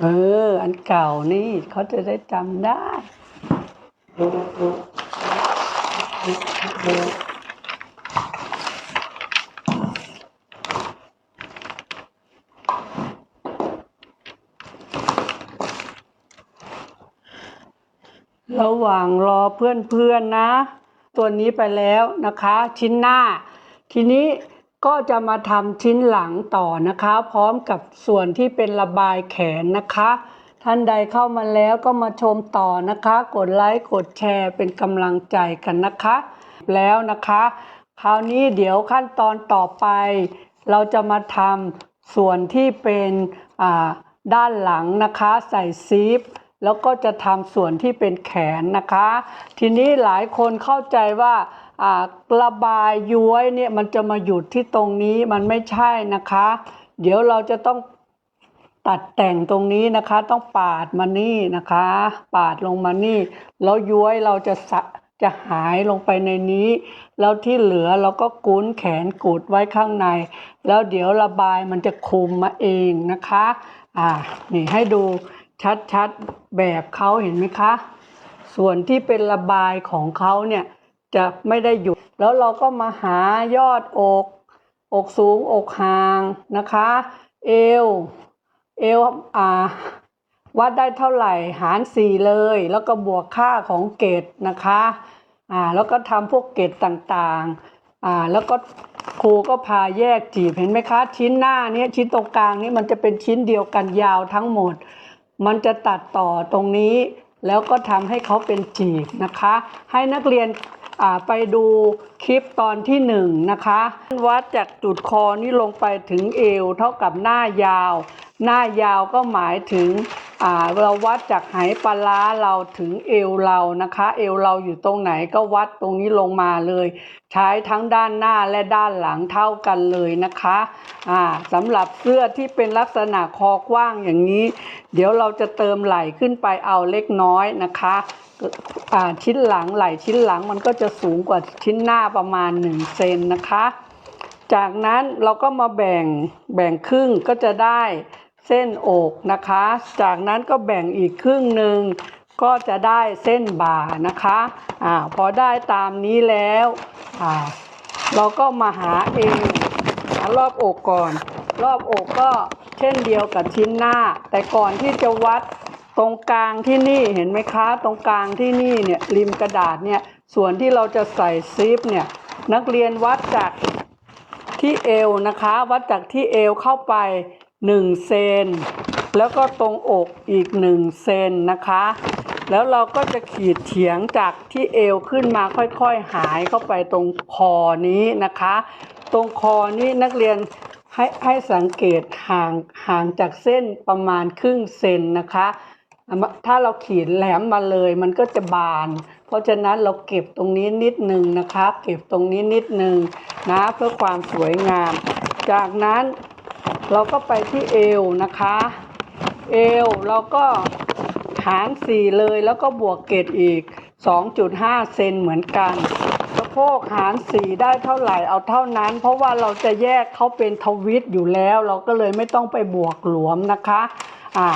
เออ อันเก่านี่เขาจะได้จำได้ระหว่างรอเพื่อนๆนะตัวนี้ไปแล้วนะคะ ชิ้นหน้า ทีนี้ ก็จะมาทำชิ้นหลังต่อนะคะ พร้อมกับส่วนที่เป็นระบายแขนนะคะ ท่านใดเข้ามาแล้วก็มาชมต่อนะคะ กดไลค์กดแชร์เป็นกำลังใจกันนะคะ แล้วนะคะ คราวนี้เดี๋ยวขั้นตอนต่อไป เราจะมาทำส่วนที่เป็นอ่าด้านหลังนะคะใส่ซีฟแล้วก็จะทำส่วนที่เป็นแขนนะคะ ทีนี้หลายคนเข้าใจว่าอ่า ระบายย้วยเนี่ยมันจะมาหยุดที่ตรงนี้มันไม่ใช่นะคะ เดี๋ยวเราจะต้องตัดแต่งตรงนี้นะคะ ต้องปาดมานี่นะคะ ปาดลงมานี่ แล้วย้วยเราจะสะจะหายลงไปในนี้ แล้วที่เหลือเราก็กุ้นแขนกูดไว้ข้างใน แล้วเดี๋ยวระบายมันจะคุมมาเองนะคะ อ่า นี่ให้ดูชัดๆแบบเขาเห็นไหมคะ ส่วนที่เป็นระบายของเขาเนี่ย จะไม่ได้หยุด แล้วเราก็มาหายอดอก อกสูงอกห่างนะคะ เอว เอวอ่าวัดได้เท่าไหร่หารสี่เลย แล้วก็บวกค่าของเกตนะคะอ่าแล้วก็ทำพวกเกตต่างๆอ่าแล้วก็ครูก็พาแยกจีบเห็นไหมคะ ชิ้นหน้านี้ชิ้นตรงกลางนี้มันจะเป็นชิ้นเดียวกันยาวทั้งหมด มันจะตัดต่อตรงนี้ แล้วก็ทำให้เขาเป็นจีบนะคะ ให้นักเรียน ไปดูคลิปตอนที่หนึ่งนะคะ วัดจากจุดคอนี้ลงไปถึงเอวเท่ากับหน้ายาว หน้ายาวก็หมายถึงเราวัดจากไหปลาร้าเราถึงเอวเรานะคะ เอวเราอยู่ตรงไหนก็วัดตรงนี้ลงมาเลย ใช้ทั้งด้านหน้าและด้านหลังเท่ากันเลยนะคะอ่าสำหรับเสื้อที่เป็นลักษณะคอกว้างอย่างนี้ เดี๋ยวเราจะเติมไหล่ขึ้นไปเอาเล็กน้อยนะคะ ชิ้นหลังไหล่ชิ้นหลังมันก็จะสูงกว่าชิ้นหน้าประมาณ1เซนนะคะ จากนั้นเราก็มาแบ่งแบ่งครึ่งก็จะได้เส้นอกนะคะ จากนั้นก็แบ่งอีกครึ่งหนึ่งก็จะได้เส้นบ่านะคะอ่าพอได้ตามนี้แล้วอ่าเราก็มาหาเองหารอบอกก่อน รอบอกก็เช่นเดียวกับชิ้นหน้า แต่ก่อนที่จะวัด ตรงกลางที่นี่เห็นไหมคะ ตรงกลางที่นี่เนี่ยริมกระดาษเนี่ยส่วนที่เราจะใส่ซิปเนี่ยนักเรียนวัดจากที่เอวนะคะ วัดจากที่เอวเข้าไป 1 เซนแล้วก็ตรงอกอีก 1 เซนนะคะ แล้วเราก็จะขีดเฉียงจากที่เอวขึ้นมาค่อยๆหายเข้าไปตรงคอนี้นะคะ ตรงคอนี้นักเรียนให้ให้สังเกตห่างห่างจากเส้นประมาณครึ่งเซนนะคะ ถ้าเราขีดแหลมมาเลยมันก็จะบาน เพราะฉะนั้นเราเก็บตรงนี้นิดนึงนะคะ เก็บตรงนี้นิดนึงนะเพื่อความสวยงาม จากนั้นเราก็ไปที่เอวนะคะ เอวเราก็หารสี่เลยแล้วก็บวกเกตอีก 2.5 เซนเหมือนกันสะโพกหารสี่ได้เท่าไหร่เอาเท่านั้น เพราะว่าเราจะแยกเขาเป็นทวิตอยู่แล้ว เราก็เลยไม่ต้องไปบวกหลวมนะคะ อ่า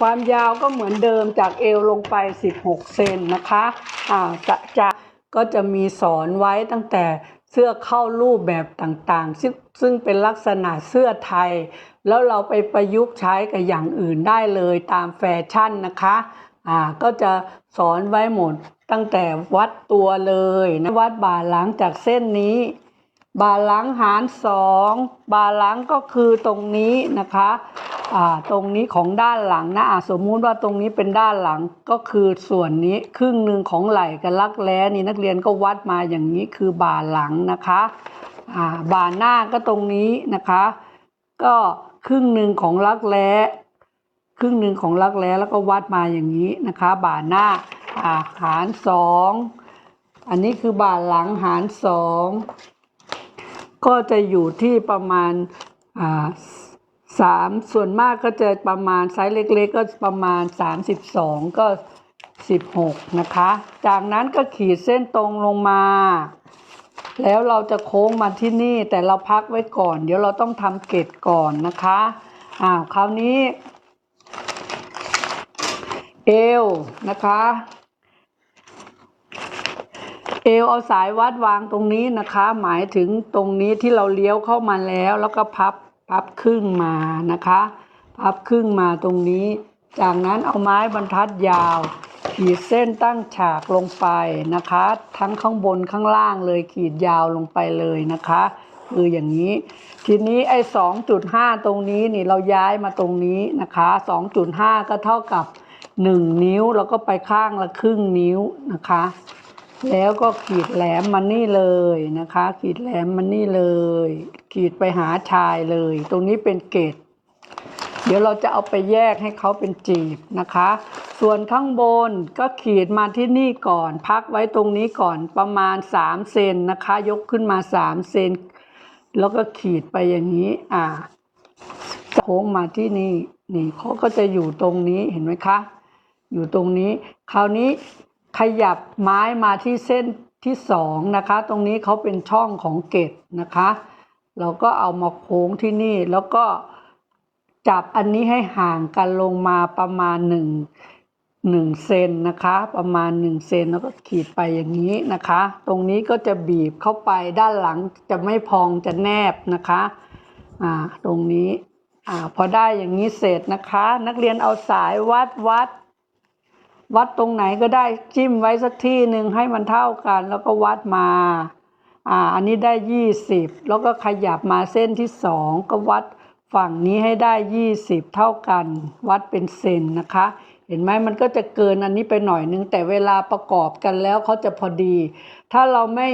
ความยาวก็เหมือนเดิมจากเอวลงไป 16 เซนนะคะอ่าจะจะก็จะมีสอนไว้ตั้งแต่เสื้อเข้ารูปแบบต่างๆ ซึ่งซึ่งเป็นลักษณะเสื้อไทย แล้วเราไปประยุกต์ใช้กับอย่างอื่นได้เลยตามแฟชั่นนะคะอ่าก็จะสอนไว้หมดตั้งแต่วัดตัวเลยนะวัดบ่าหลังจากเส้นนี้ บาหลังหารสองบาหลังก็คือตรงนี้นะคะตรงนี้ของด้านหลังนะสมมุติว่าตรงนี้เป็นด้านหลังก็คือส่วนนี้ครึ่งหนึ่งของไหล่กับลักแร้นี่นักเรียนก็วัดมาอย่างนี้คือบาหลังนะคะอ่าบาหน้าก็ตรงนี้นะคะ ก็ครึ่งหนึ่งของลักแร้ครึ่งหนึ่งของลักแร้แล้วก็วัดมาอย่างนี้นะคะ บ่าหน้าอ่าหารสองอันนี้คือบ่าหลังหารสอง ก็จะอยู่ที่ประมาณสามส่วนมากก็จะประมาณไซส์เล็กๆ ก็ประมาณ 32 ก็ 16 นะคะ จากนั้นก็ขีดเส้นตรงลงมา แล้วเราจะโค้งมาที่นี่แต่เราพักไว้ก่อน เดี๋ยวเราต้องทำเกตก่อนนะคะอ้าวคราวนี้ เอวนะคะ เอวเอาสายวัดวางตรงนี้นะคะ หมายถึงตรงนี้ที่เราเลี้ยวเข้ามาแล้ว แล้วก็พับพับครึ่งมานะคะ พับครึ่งมาตรงนี้ จากนั้นเอาไม้บรรทัดยาว ขีดเส้นตั้งฉากลงไปนะคะ ทั้งข้างบนข้างล่างเลยขีดยาวลงไปเลยนะคะคืออย่างนี้ ทีนี้ไอ้สองจุดห้าตรงนี้นี่เราย้ายมาตรงนี้นะคะสองจุดห้าก็เท่ากับหนึ่งนิ้ว แล้วก็ไปข้างละครึ่งนิ้วนะคะ แล้วก็ขีดแหลมมานี่เลยนะคะ ขีดแหลมมานี่เลย ขีดไปหาชายเลย ตรงนี้เป็นเกตเดี๋ยวเราจะเอาไปแยกให้เขาเป็นจีบนะคะ ส่วนข้างบนก็ขีดมาที่นี่ก่อน พักไว้ตรงนี้ก่อนประมาณ 3 เซนนะคะ ยกขึ้นมา 3 เซน แล้วก็ขีดไปอย่างนี้อ่าโค้งมาที่นี่นี่เขาก็จะอยู่ตรงนี้เห็นไหมคะ อยู่ตรงนี้ คราวนี้ ขยับไม้มาที่เส้นที่สองนะคะ ตรงนี้เขาเป็นช่องของเกตนะคะ เราก็เอามาโค้งที่นี่แล้วก็จับอันนี้ให้ห่างกันลงมาประมาณหนึ่งหนึ่งเซนนะคะ ประมาณหนึ่งเซนแล้วก็ขีดไปอย่างนี้นะคะ ตรงนี้ก็จะบีบเข้าไปด้านหลังจะไม่พองจะแนบนะคะอ่าตรงนี้อ่าพอได้อย่างนี้เสร็จนะคะ นักเรียนเอาสายวัดวัด วัดตรงไหนก็ได้จิ้มไว้สักที่หนึ่งให้มันเท่ากัน แล้วก็วัดมาอ่าอันนี้ได้ยี่สิบแล้วก็ขยับมาเส้นที่สองก็วัดฝั่งนี้ให้ได้ยี่สิบเท่ากัน วัดเป็นเซนนะคะ เห็นไหมมันก็จะเกินอันนี้ไปหน่อยนึง แต่เวลาประกอบกันแล้วเขาจะพอดี ถ้าเราไม่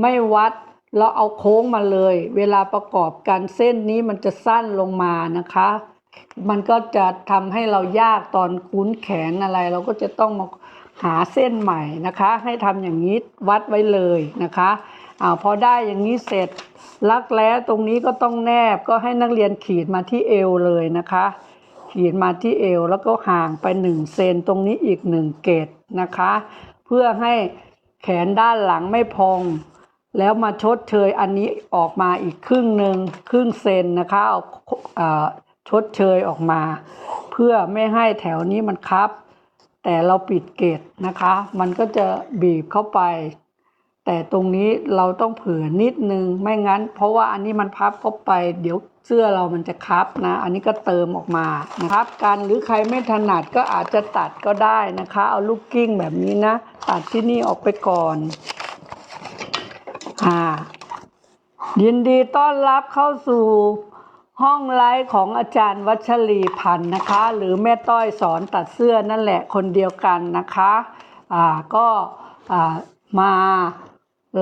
ไม่วัดเราเอาโค้งมาเลย เวลาประกอบกันเส้นนี้มันจะสั้นลงมานะคะ มันก็จะทำให้เรายากตอนคุ้นแขนอะไร เราก็จะต้องมาหาเส้นใหม่นะคะ ให้ทำอย่างนี้วัดไว้เลยนะคะอาพอได้อย่างนี้เสร็จลักแร้ตรงนี้ก็ต้องแนบก็ให้นักเรียนขีดมาที่เอวเลยนะคะ ขีดมาที่เอวแล้วก็ห่างไปหนึ่งเซนตรงนี้อีกหนึ่งเกตนะคะ เพื่อให้แขนด้านหลังไม่พองแล้วมาชดเชยอันนี้ออกมาอีกครึ่งหนึ่งครึ่งเซนนะคะเอา ชดเชยออกมา เพื่อไม่ให้แถวนี้มันคับ แต่เราปิดเกตนะคะ มันก็จะบีบเข้าไป แต่ตรงนี้เราต้องเผื่อนิดนึงไม่งั้น เพราะว่าอันนี้มันพับเข้าไป เดี๋ยวเสื้อเรามันจะคับนะ อันนี้ก็เติมออกมานะครับกันหรือใครไม่ถนัดก็อาจจะตัดก็ได้นะคะ เอาลูกกิ้งแบบนี้นะ ตัดที่นี่ออกไปก่อนอ่ายินดีต้อนรับเข้าสู่ ห้องไลฟ์ของอาจารย์วัชรีพันธ์นะคะ หรือแม่ต้อยสอนตัดเสื้อนั่นแหละคนเดียวกันนะคะอ่าก็อ่ามา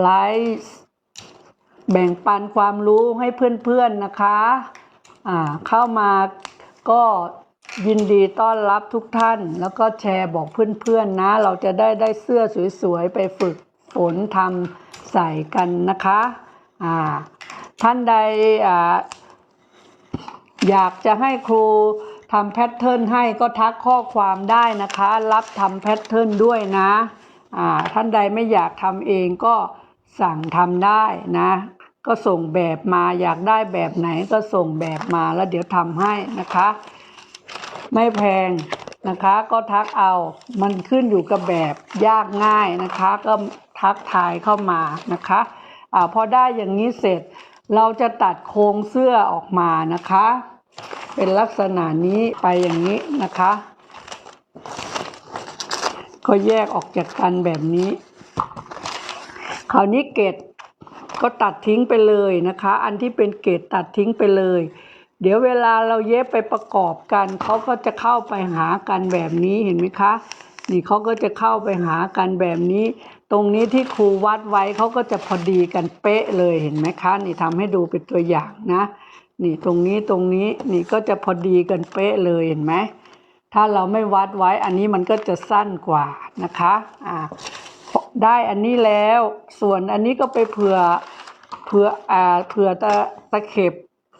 ไลฟ์แบ่งปันความรู้ให้เพื่อนๆนะคะอ่าเข้ามาก็ยินดีต้อนรับทุกท่าน แล้วก็แชร์บอกเพื่อนๆนะ เราจะได้ได้เสื้อสวยๆ ไปฝึกฝนทำใส่กันนะคะอ่าท่านใดอ่า อยากจะให้ครูทำแพทเทิร์นให้ก็ทักข้อความได้นะคะ รับทำแพทเทิร์นด้วยนะอ่าท่านใดไม่อยากทำเองก็สั่งทำได้นะ ก็ส่งแบบมาอยากได้แบบไหนก็ส่งแบบมาแล้วเดี๋ยวทำให้นะคะ ไม่แพงนะคะก็ทักเอามันขึ้นอยู่กับแบบยากง่ายนะคะ ก็ทักทายเข้ามานะคะอ่าพอได้อย่างนี้เสร็จเราจะตัดโครงเสื้อออกมานะคะ เป็นลักษณะนี้ไปอย่างนี้นะคะ ก็แยกออกจากกันแบบนี้ คราวนี้เกตก็ตัดทิ้งไปเลยนะคะ อันที่เป็นเกตตัดทิ้งไปเลย เดี๋ยวเวลาเราเย็บไปประกอบกันเขาก็จะเข้าไปหากันแบบนี้เห็นไหมคะ นี่เขาก็จะเข้าไปหากันแบบนี้ ตรงนี้ที่ครูวัดไว้เขาก็จะพอดีกันเป๊ะเลยเห็นไหมคะ นี่ทำให้ดูเป็นตัวอย่างนะ นี่ตรงนี้ตรงนี้นี่ก็จะพอดีกันเป๊ะเลยเห็นไหมถ้าเราไม่วัดไว้อันนี้มันก็จะสั้นกว่านะคะอ่าได้อันนี้แล้วส่วนอันนี้ก็ไปเผื่อเผื่ออ่าเผื่อตะตะเข็บ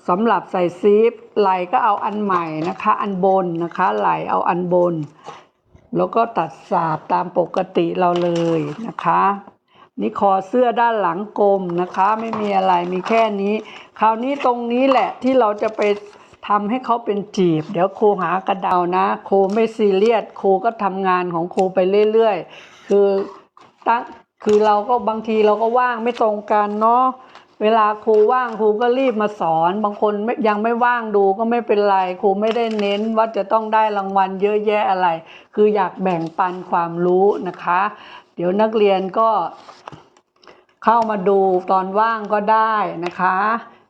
สำหรับใส่ซีฟไหลก็เอาอันใหม่นะคะ อันบนนะคะไหลเอาอันบน แล้วก็ตัดสาบตามปกติเราเลยนะคะ นี่คอเสื้อด้านหลังกลมนะคะ ไม่มีอะไรมีแค่นี้ คราวนี้ตรงนี้แหละที่เราจะไปทำให้เขาเป็นจีบ เดี๋ยวครูหากระดาวนะ ครูไม่ซีเรียสครูก็ทำงานของครูไปเรื่อยๆ คือตั้งคือเราก็บางทีเราก็ว่างไม่ตรงกันเนาะเวลาครูว่างครูก็รีบมาสอน บางคนยังไม่ว่างดูก็ไม่เป็นไรครูไม่ได้เน้นว่าจะต้องได้รางวัลเยอะแยะอะไร คืออยากแบ่งปันความรู้นะคะ ดี๋ยวนักเรียนก็เข้ามาดูตอนว่างก็ได้นะคะ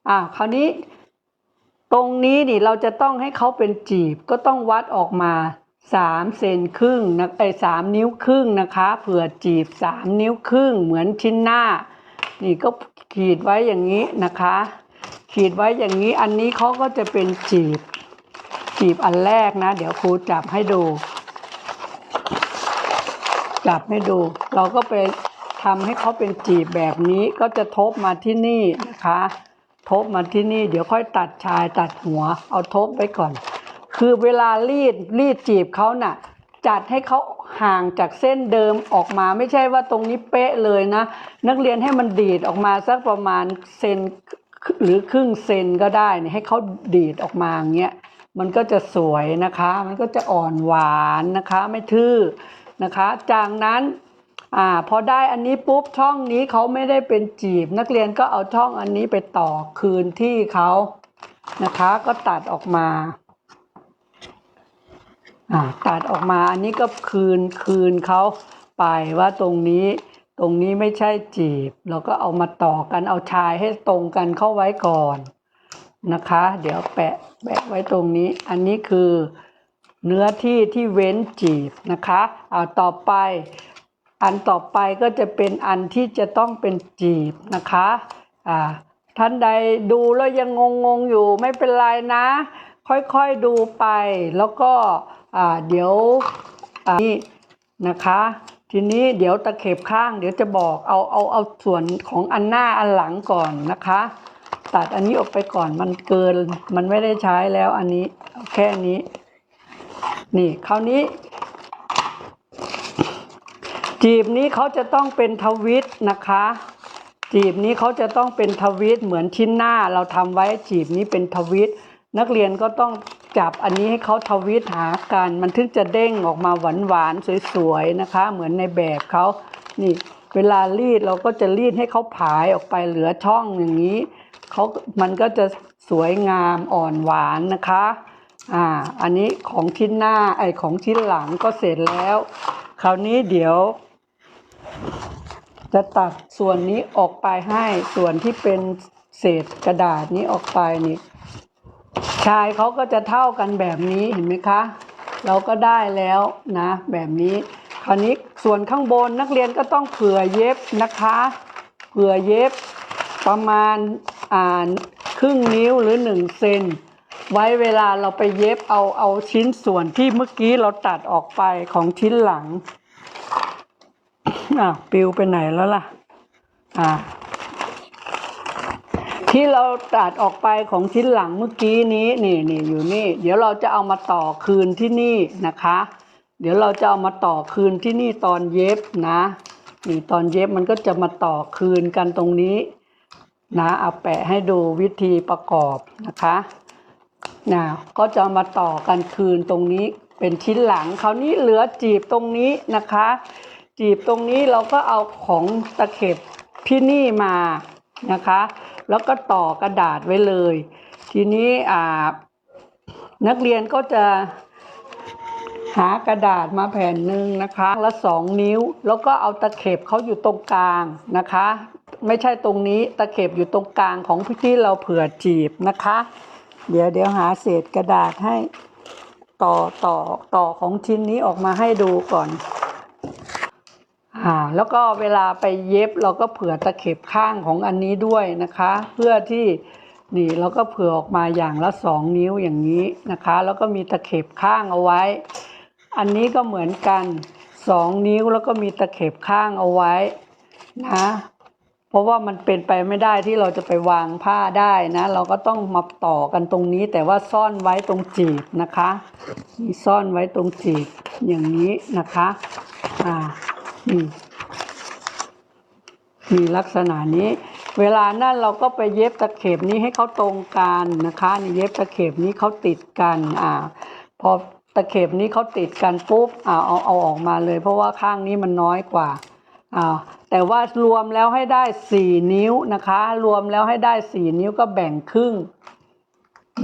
อ่าคราวนี้ ตรงนี้นี่เราจะต้องให้เขาเป็นจีบก็ต้องวัดออกมาสามเซนครึ่งนะไอ้สามนิ้วครึ่งนะคะเผื่อจีบสามนิ้วครึ่งเหมือนชิ้นหน้า นี่ก็ขีดไว้อย่างนี้นะคะ ขีดไว้อย่างนี้อันนี้เขาก็จะเป็นจีบจีบอันแรกนะ เดี๋ยวครูจับให้ดู จับให้ดู เราก็ไปทำให้เขาเป็นจีบแบบนี้ก็จะทบมาที่นี่นะคะ ทบมาที่นี่เดี๋ยวค่อยตัดชายตัดหัว เอาทบไปก่อน คือเวลารีดรีดจีบเขาน่ะ จัดให้เขาห่างจากเส้นเดิมออกมาไม่ใช่ว่าตรงนี้เป๊ะเลยนะ นักเรียนให้มันดีดออกมาสักประมาณเซนหรือครึ่งเซนก็ได้ให้เขาดีดออกมาอย่างเงี้ยมันก็จะสวยนะคะ มันก็จะอ่อนหวานนะคะ ไม่ทื่อ นะคะ จากนั้นอ่าพอได้อันนี้ปุ๊บช่องนี้เขาไม่ได้เป็นจีบ นักเรียนก็เอาช่องอันนี้ไปต่อคืนที่เขานะคะก็ตัดออกมาอ่าตัดออกมาอันนี้ก็คืนคืนเขาไปว่าตรงนี้ตรงนี้ไม่ใช่จีบ เราก็เอามาต่อกันเอาชายให้ตรงกันเข้าไว้ก่อนนะคะ เดี๋ยวแปะแปะไว้ตรงนี้ อันนี้คือ เนื้อที่ที่เว้นจีบนะคะเอาต่อไปอันต่อไปก็จะเป็นอันที่จะต้องเป็นจีบนะคะอ่าท่านใดดูแล้วยังงงๆอยู่ไม่เป็นไรนะ ค่อยๆดูไปแล้วก็อ่าเดี๋ยวอ่านี่นะคะ ทีนี้เดี๋ยวตะเข็บข้าง เดี๋ยวจะบอกเอาเอาเอาส่วนของอันหน้าอันหลังก่อนนะคะ ตัดอันนี้ออกไปก่อนมันเกินมันไม่ได้ใช้แล้วอันนี้แค่นี้ นี่คราวนี้ จีบนี้เขาจะต้องเป็นทวิตนะคะ จีบนี้เขาจะต้องเป็นทวิตเหมือนชิ้นหน้าเราทำไว้จีบนี้เป็นทวิตนักเรียนก็ต้องจับอันนี้ให้เขาทวิตหากัน มันถึงจะเด้งออกมาหวานหวานสวยๆนะคะ เหมือนในแบบเขานี่ เวลารีดเราก็จะรีดให้เขาผายออกไปเหลือช่องอย่างนี้เขามันก็จะสวยงามอ่อนหวานนะคะ อ่า อันนี้ของชิ้นหน้า ไอของชิ้นหลังก็เสร็จแล้ว คราวนี้เดี๋ยว จะตัดส่วนนี้ออกไปให้ ส่วนที่เป็นเศษกระดาษนี้ออกไปนี่ ชายเขาก็จะเท่ากันแบบนี้เห็นไหมคะ เราก็ได้แล้วนะ แบบนี้ คราวนี้ส่วนข้างบนนักเรียนก็ต้องเผื่อเย็บนะคะ เผื่อเย็บประมาณอ่าครึ่งนิ้วหรือหนึ่งเซน ไว้เวลาเราไปเย็บเอาเอาชิ้นส่วนที่เมื่อกี้เราตัดออกไปของชิ้นหลังอ่าวปิวไปไหนแล้วล่ะ อ่า ที่เราตัดออกไปของชิ้นหลังเมื่อกี้นี้นี่นี่อยู่นี่ เดี๋ยวเราจะเอามาต่อคืนที่นี่นะคะ เดี๋ยวเราจะเอามาต่อคืนที่นี่ตอนเย็บนะนี่ตอนเย็บมันก็จะมาต่อคืนกันตรงนี้ นะเอาแปะให้ดูวิธีประกอบนะคะ นะก็จะมาต่อกันคืนตรงนี้เป็นชิ้นหลังคราวนี้เหลือจีบตรงนี้นะคะ จีบตรงนี้เราก็เอาของตะเข็บที่นี่มานะคะ แล้วก็ต่อกระดาษไว้เลย ทีนี้อ่านักเรียนก็จะหากระดาษมาแผ่นหนึ่งนะคะละสองนิ้ว แล้วก็เอาตะเข็บเขาอยู่ตรงกลางนะคะ ไม่ใช่ตรงนี้ตะเข็บอยู่ตรงกลางของที่เราเผื่อจีบนะคะ เดี๋ยวเดี๋ยวหาเศษกระดาษให้ต่อต่อต่อของชิ้นนี้ออกมาให้ดูก่อนอ่าแล้วก็เวลาไปเย็บเราก็เผื่อตะเข็บข้างของอันนี้ด้วยนะคะ เพื่อที่นี่เราก็เผื่อออกมาอย่างละสองนิ้วอย่างนี้นะคะ แล้วก็มีตะเข็บข้างเอาไว้ อันนี้ก็เหมือนกันสองนิ้วแล้วก็มีตะเข็บข้างเอาไว้นะ เพราะว่ามันเป็นไปไม่ได้ที่เราจะไปวางผ้าได้นะ เราก็ต้องมาต่อกันตรงนี้ แต่ว่าซ่อนไว้ตรงจีบนะคะมีซ่อนไว้ตรงจีบอย่างนี้นะคะอ่านี่มีลักษณะนี้ เวลานั่นเราก็ไปเย็บตะเข็บนี้ให้เขาตรงกันนะคะนี่เย็บตะเข็บนี้เขาติดกันอ่าพอตะเข็บนี้เขาติดกันปุ๊บอ่าเอาเอาออกมาเลย เพราะว่าข้างนี้มันน้อยกว่าอ่า แต่ว่ารวมแล้วให้ได้สี่นิ้วนะคะ รวมแล้วให้ได้สี่นิ้วก็แบ่งครึ่ง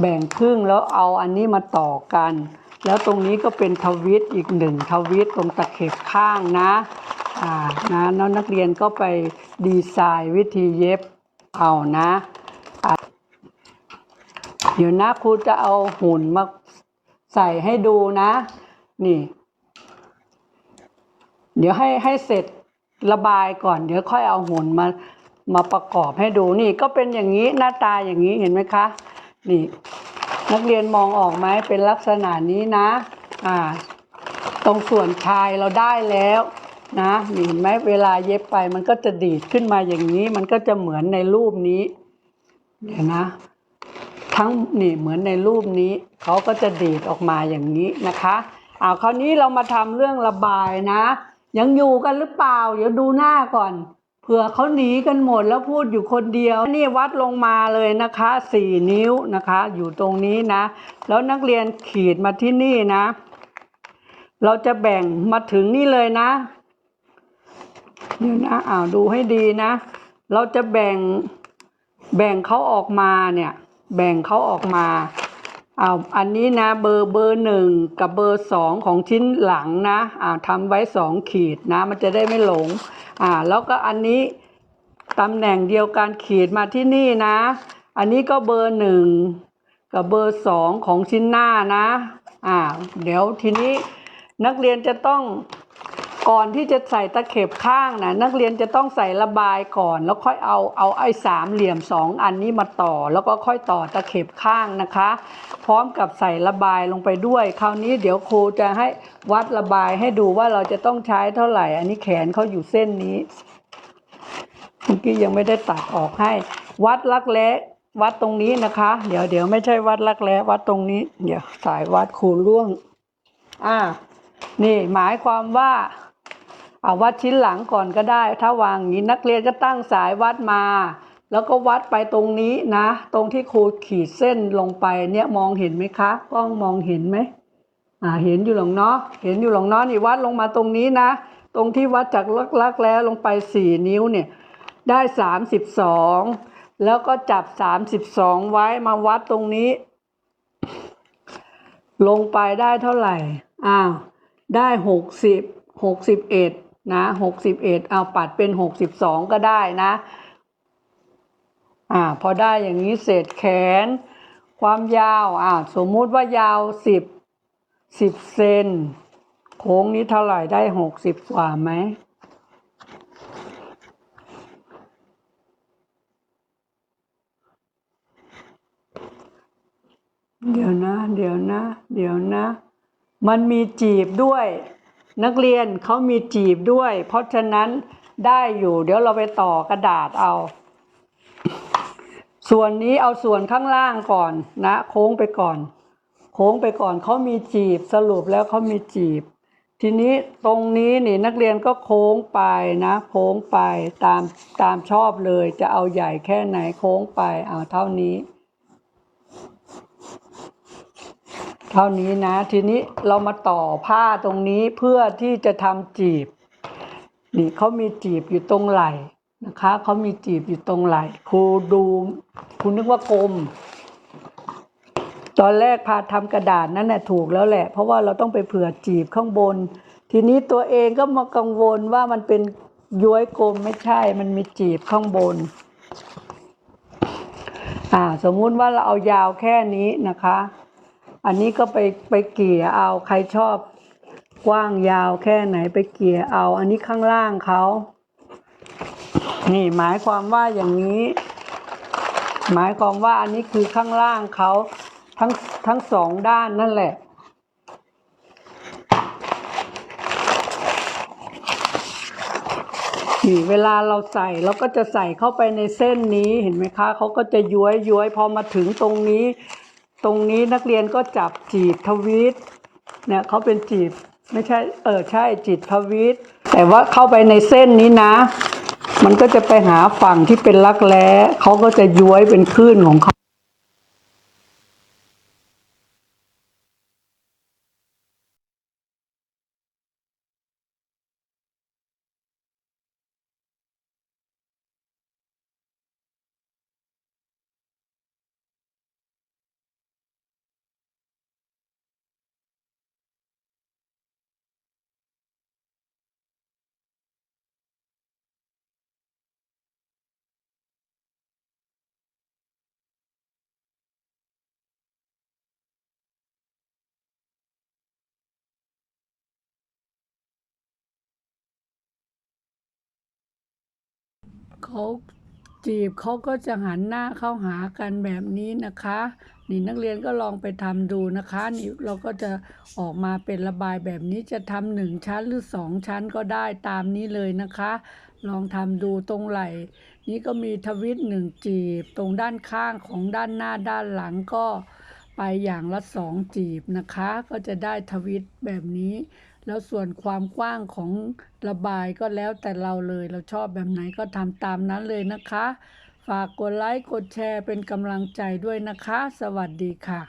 แบ่งครึ่งแล้วเอาอันนี้มาต่อกัน แล้วตรงนี้ก็เป็นทวิตอีกหนึ่งทวิตตรงตะเข็บข้างนะอ่านะแล้วนักเรียนก็ไปดีไซน์วิธีเย็บเอานะอะเดี๋ยวนะครูจะเอาหุ่นมาใส่ให้ดูนะ นี่ เดี๋ยวให้ให้เสร็จ ระบายก่อนเดี๋ยวค่อยเอาหุ่นมามาประกอบให้ดูนี่ก็เป็นอย่างนี้หน้าตาอย่างนี้เห็นไหมคะ นี่ นักเรียนมองออกไหมเป็นลักษณะนี้นะ อ่า ตรงส่วนชายเราได้แล้วนะนเห็นไหมเวลาเย็บไปมันก็จะดีดขึ้นมาอย่างนี้ มันก็จะเหมือนในรูปนี้เห็นนะ ทั้งนี่เหมือนในรูปนี้เขาก็จะดีดออกมาอย่างนี้นะคะเอาคราวนี้เรามาทำเรื่องระบายนะ ยังอยู่กันหรือเปล่า เดี๋ยวดูหน้าก่อนเผื่อเขาหนีกันหมดแล้วพูดอยู่คนเดียว นี่วัดลงมาเลยนะคะสี่นิ้วนะคะ อยู่ตรงนี้นะ แล้วนักเรียนขีดมาที่นี่นะ เราจะแบ่งมาถึงนี่เลยนะเดี๋ยวนะอ้าวดูให้ดีนะ เราจะแบ่งแบ่งเขาออกมาเนี่ย แบ่งเขาออกมา เอาอันนี้นะเบอร์เบอร์หนึ่งกับเบอร์สองของชิ้นหลังนะอ่าทำไว้สองขีดนะ มันจะได้ไม่หลงอ่าแล้วก็อันนี้ตำแหน่งเดียวกันขีดมาที่นี่นะ อันนี้ก็เบอร์หนึ่งกับเบอร์สองของชิ้นหน้านะอ่าเดี๋ยวทีนี้นักเรียนจะต้อง ก่อนที่จะใส่ตะเข็บข้างนะนักเรียนจะต้องใส่ระบายก่อน แล้วค่อยเอาเอาไอ้สามเหลี่ยมสองอันนี้มาต่อ แล้วก็ค่อยต่อตะเข็บข้างนะคะ พร้อมกับใส่ระบายลงไปด้วย คราวนี้เดี๋ยวครูจะให้วัดระบายให้ดูว่าเราจะต้องใช้เท่าไหร่ อันนี้แขนเขาอยู่เส้นนี้เมื่อกี้ยังไม่ได้ตัดออกให้ วัดลักแร้วัดตรงนี้นะคะ เดี๋ยวเดี๋ยวไม่ใช่วัดลักแร้วัดตรงนี้ เดี๋ยวสายวัดครูร่วง อ่า นี่หมายความว่า เอาวัดชิ้นหลังก่อนก็ได้ ถ้าวางนี้นักเรียนก็ตั้งสายวัดมา แล้วก็วัดไปตรงนี้นะ ตรงที่ครูขีดเส้นลงไปเนี่ยมองเห็นไหมคะกล้องมองเห็นไหมอ่าเห็นอยู่หลงเนาะเห็นอยู่หลงเนาะนี่วัดลงมาตรงนี้นะ ตรงที่วัดจากลักๆแล้วลงไป 4 นิ้วเนี่ยได้ 32 แล้วก็จับ 32 ไว้มาวัดตรงนี้ ลงไปได้เท่าไหร่อ้าวได้ 60 61 นะหกสิบเอ็ดเอาปัดเป็นหกสิบสองก็ได้นะอ่าพอได้อย่างนี้เสร็จแขน ความยาวอ่าสมมุติว่ายาวสิบสิบเซนโค้งนี้เท่าไหร่ได้หกสิบกว่าไหมเดี๋ยวนะ เดี๋ยวนะ เดี๋ยวนะ มันมีจีบด้วย นักเรียนเขามีจีบด้วย เพราะฉะนั้นได้อยู่ เดี๋ยวเราไปต่อกระดาษเอา ส่วนนี้เอาส่วนข้างล่างก่อนนะ โค้งไปก่อน โค้งไปก่อนเขามีจีบสรุปแล้วเขามีจีบ ทีนี้ตรงนี้นี่นักเรียนก็โค้งไปนะ โค้งไปตามตามชอบเลย จะเอาใหญ่แค่ไหนโค้งไปเอาเท่านี้ เท่านี้นะ ทีนี้เรามาต่อผ้าตรงนี้เพื่อที่จะทำจีบ นี่เขามีจีบอยู่ตรงไหล่นะคะเขามีจีบอยู่ตรงไหล่ครูดูครูนึกว่ากลม ตอนแรกพาทำกระดาษนั่นแหละถูกแล้วแหละ เพราะว่าเราต้องไปเผื่อจีบข้างบน ทีนี้ตัวเองก็มากังวลว่ามันเป็นย้วยกลมไม่ใช่ มันมีจีบข้างบน อ่า สมมุติว่าเราเอายาวแค่นี้นะคะ อันนี้ก็ไปไปเกี่ยเอาใครชอบกว้างยาวแค่ไหนไปเกี่ยเอา อันนี้ข้างล่างเขา นี่หมายความว่าอย่างนี้ หมายความว่าอันนี้คือข้างล่างเขาทั้งทั้งสองด้านนั่นแหละนี่เวลาเราใส่เราก็จะใส่เข้าไปในเส้นนี้เห็นไหมคะเขาก็จะย้วยย้วยพอมาถึงตรงนี้ ตรงนี้นักเรียนก็จับจีบทวีตเนี่ยเขาเป็นจีบไม่ใช่เออใช่จีบทวีตแต่ว่าเข้าไปในเส้นนี้นะ มันก็จะไปหาฝั่งที่เป็นรักแร้เขาก็จะย้วยเป็นคลื่นของเขา เขาจีบเขาก็จะหันหน้าเข้าหากันแบบนี้นะคะ นี่นักเรียนก็ลองไปทำดูนะคะนี่เราก็จะออกมาเป็นระบายแบบนี้จะทำหนึ่งชั้นหรือสองชั้นก็ได้ตามนี้เลยนะคะ ลองทำดูตรงไหล่นี่ก็มีทวิตหนึ่งจีบ ตรงด้านข้างของด้านหน้าด้านหลังก็ไปอย่างละสองจีบนะคะ ก็จะได้ทวิตแบบนี้ แล้วส่วนความกว้างของระบายก็แล้วแต่เราเลย เราชอบแบบไหนก็ทำตามนั้นเลยนะคะ ฝากกดไลค์ กดแชร์เป็นกำลังใจด้วยนะคะ สวัสดีค่ะ